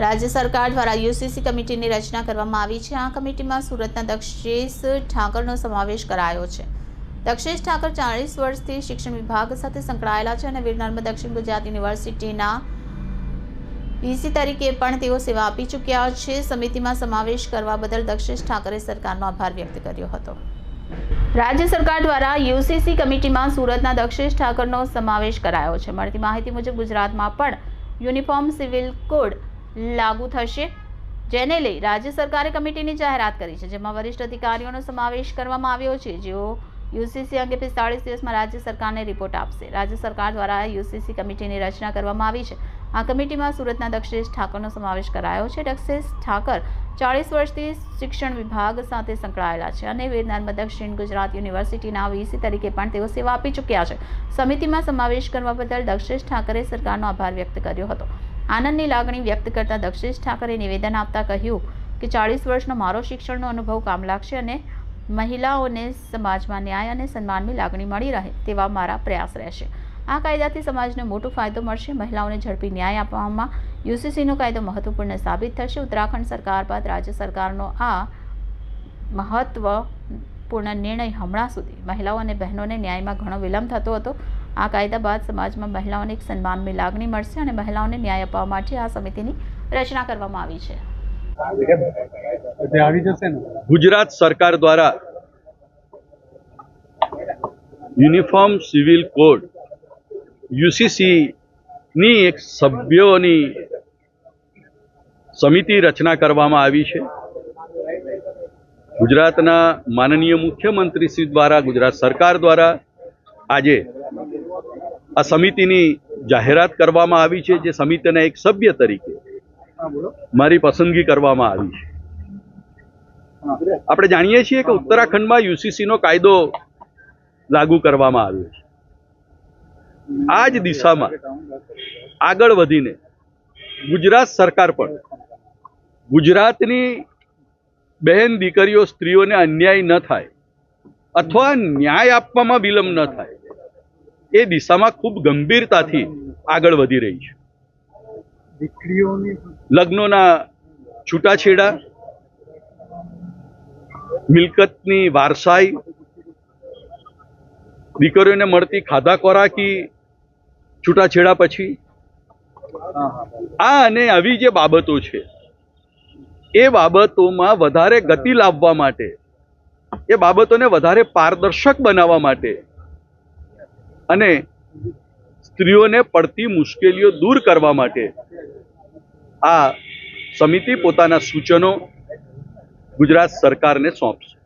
રાજ્ય સરકાર દ્વારા યુસીસી કમિટીની રચના કરવામાં આવી છે. આ કમિટીમાં સુરતના દક્ષેશ ઠાકરનો સમાવેશ કરાયો છે. દક્ષેશ ઠાકર ચાલીસ વર્ષથી શિક્ષણ વિભાગ સાથે સંકળાયેલા છે અને વીર દક્ષિણ ગુજરાત યુનિવર્સિટીના વીસી તરીકે પણ તેઓ સેવા આપી ચૂક્યા છે. સમિતિમાં સમાવેશ કરવા બદલ દક્ષેશ ઠાકરે સરકારનો આભાર વ્યક્ત કર્યો હતો. રાજ્ય સરકાર દ્વારા યુસીસી કમિટીમાં સુરતના દક્ષેશ ઠાકરનો સમાવેશ કરાયો છે. મળતી માહિતી મુજબ ગુજરાતમાં પણ યુનિફોર્મ સિવિલ કોડ લાગુ થશે. જેને લઈ રાજ્ય સરકારે કમિટીની જાહેરાત કરી છે, જેમાં વરિષ્ઠ અધિકારીઓનો સમાવેશ કરવામાં આવ્યો છે. જેઓ યુસીસી અંગે પિસ્તાળીસ દિવસમાં રાજ્ય સરકારને રિપોર્ટ આપશે. રાજ્ય સરકાર દ્વારા યુસીસી કમિટીની રચના કરવામાં આવી છે. આ કમિટીમાં સુરતના દક્ષેશ ઠાકરનો સમાવેશ કરાયો છે. દક્ષેશ ઠાકર ચાળીસ વર્ષથી શિક્ષણ વિભાગ સાથે સંકળાયેલા છે અને વીર નર્મદ દક્ષિણ ગુજરાત યુનિવર્સિટીના વીસી તરીકે પણ તેઓ સેવા આપી ચૂક્યા છે. સમિતિમાં સમાવેશ કરવા બદલ દક્ષેશ ઠાકરે સરકારનો આભાર વ્યક્ત કર્યો હતો. આનંદની લાગણી વ્યક્ત કરતા દક્ષેશ ઠાકરે નિવેદન આપતા કહ્યું કે ચાળીસ વર્ષનો મારો શિક્ષણનો અનુભવ કામ લાગશે અને મહિલાઓને સમાજમાં ન્યાય અને સન્માનની લાગણી મળી રહે તેવા મારા પ્રયાસ રહેશે. આ કાયદાથી સમાજને મોટો ફાયદો મળશે. મહિલાઓને ઝડપી ન્યાય આપવામાં યુસીસીનો કાયદો મહત્વપૂર્ણ સાબિત થશે. ઉત્તરાખંડ સરકાર બાદ રાજ્ય સરકારનો આ મહત્વપૂર્ણ નિર્ણય હમણાં સુધી. મહિલાઓ અને બહેનોને ન્યાયમાં ઘણો વિલંબ થતો હતો. આ કાયદા બાદ સમાજમાં મહિલાઓને એક સન્માનની લાગણી મળશે અને મહિલાઓને ન્યાય અપાવવા માટે આ સમિતિની રચના કરવામાં આવી છે. ગુજરાત સરકાર દ્વારા યુનિફોર્મ સિવિલ કોડ યુસીસી ની એક સભ્યોની સમિતિ રચના કરવામાં આવી છે. ગુજરાતના માનનીય મુખ્યમંત્રી શ્રી દ્વારા ગુજરાત સરકાર દ્વારા આજે આ સમિતિની જાહેરાત કરવામાં આવી છે જે સમિતિના એક સભ્ય તરીકે મારી પસંદગી કરવામાં આવી છે. આપણે જાણીએ છીએ કે ઉત્તરાખંડમાં યુસીસીનો કાયદો લાગુ કરવામાં આવ્યો છે. આ જ દિશામાં આગળ વધીને ગુજરાત સરકાર પણ ગુજરાતની બહેન દીકરીઓ સ્ત્રીઓને અન્યાય ન થાય અથવા ન્યાય આપવામાં વિલંબ ન થાય એ દિશામાં ખૂબ ગંભીરતાથી આગળ વધી રહી છે. દીકરીઓની લગ્નોના છૂટાછેડા મિલકતની વારસાઈ દીકરીઓને મળતી ખાધા ખોરાકી છૂટાછેડા પછી આ અને આવી જે બાબતો છે એ બાબતોમાં વધારે ગતિ લાવવા માટે એ બાબતોને વધારે પારદર્શક બનાવવા માટે અને સ્ત્રીઓને પડતી મુશ્કેલીઓ દૂર કરવા માટે આ સમિતિ પોતાના સૂચનો ગુજરાત સરકારને સોંપશે.